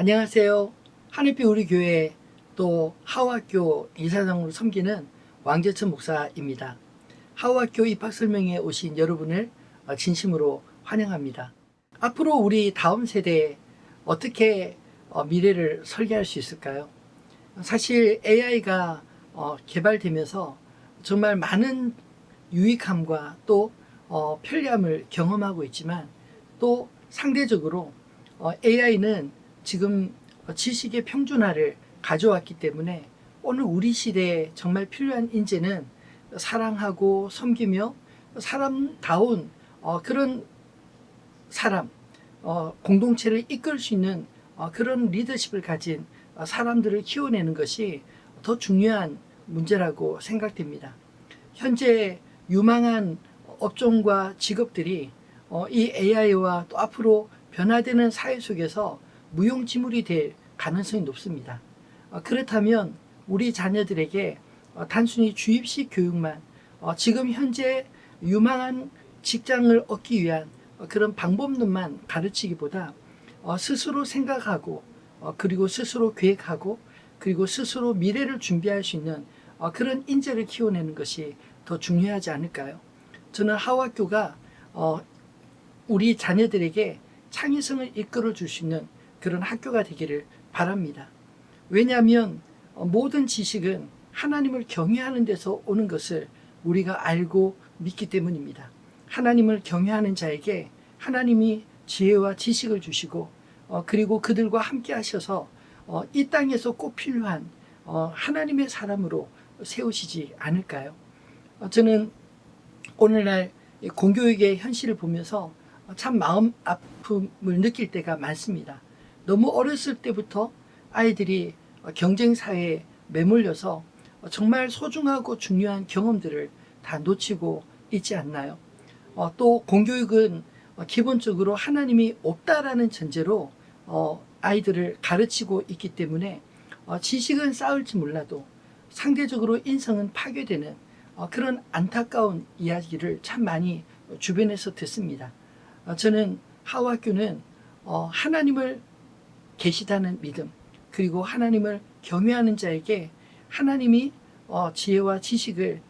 안녕하세요. 하늘빛 우리 교회 또 하와학교 이사장으로 섬기는 왕재천 목사입니다. 하와학교 입학 설명회에 오신 여러분을 어, 진심으로 환영합니다. 앞으로 우리 다음 세대에 어떻게 어, 미래를 설계할 수 있을까요? 사실 AI가 어, 개발되면서 정말 많은 유익함과 또 어, 편리함을 경험하고 있지만 또 상대적으로 AI는 지금 지식의 평준화를 가져왔기 때문에 오늘 우리 시대에 정말 필요한 인재는 사랑하고 섬기며 사람다운 어, 그런 사람, 어, 공동체를 이끌 수 있는 어, 그런 리더십을 가진 어, 사람들을 키워내는 것이 더 중요한 문제라고 생각됩니다. 현재 유망한 업종과 직업들이 어, 이 AI와 또 앞으로 변화되는 사회 속에서 무용지물이 될 가능성이 높습니다. 어, 그렇다면 우리 자녀들에게 어, 단순히 주입식 교육만 어, 지금 현재 유망한 직장을 얻기 위한 어, 그런 방법론만 가르치기보다 어, 스스로 생각하고 어, 그리고 스스로 계획하고 그리고 스스로 미래를 준비할 수 있는 어, 그런 인재를 키워내는 것이 더 중요하지 않을까요? 저는 하와교가 어, 우리 자녀들에게 창의성을 이끌어 줄 수 있는 그런 학교가 되기를 바랍니다. 왜냐하면 어, 모든 지식은 하나님을 경외하는 데서 오는 것을 우리가 알고 믿기 때문입니다. 하나님을 경외하는 자에게 하나님이 지혜와 지식을 주시고 어, 그리고 그들과 함께 하셔서 어, 이 땅에서 꼭 필요한 어, 하나님의 사람으로 세우시지 않을까요? 어, 저는 오늘날 이 공교육의 현실을 보면서 참 마음 아픔을 느낄 때가 많습니다. 너무 어렸을 때부터 아이들이 경쟁 사회에 매몰려서 정말 소중하고 중요한 경험들을 다 놓치고 있지 않나요? 어, 또 공교육은 기본적으로 하나님이 없다라는 전제로 어, 아이들을 가르치고 있기 때문에 어, 지식은 쌓을지 몰라도 상대적으로 인성은 파괴되는 어, 그런 안타까운 이야기를 참 많이 주변에서 듣습니다. 어, 저는 하와교는 어, 하나님을 계시다는 믿음 그리고 하나님을 경외하는 자에게 하나님이 어, 지혜와 지식을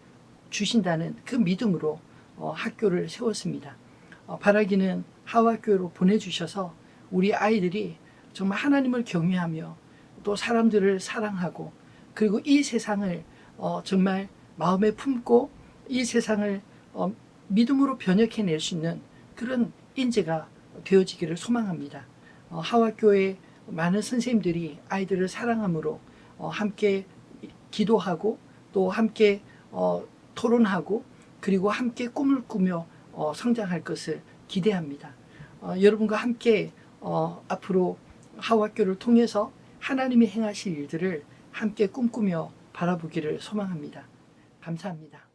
주신다는 그 믿음으로 어, 학교를 세웠습니다. 어, 바라기는 하와교로 보내주셔서 우리 아이들이 정말 하나님을 경외하며 또 사람들을 사랑하고 그리고 이 세상을 어, 정말 마음에 품고 이 세상을 어, 믿음으로 변혁해낼 수 있는 그런 인재가 되어지기를 소망합니다. 어, 하와교회 많은 선생님들이 아이들을 사랑함으로 어, 함께 기도하고 또 함께 어, 토론하고 그리고 함께 꿈을 꾸며 어, 성장할 것을 기대합니다. 어, 여러분과 함께 어, 앞으로 하와교를 통해서 하나님이 행하실 일들을 함께 꿈꾸며 바라보기를 소망합니다. 감사합니다.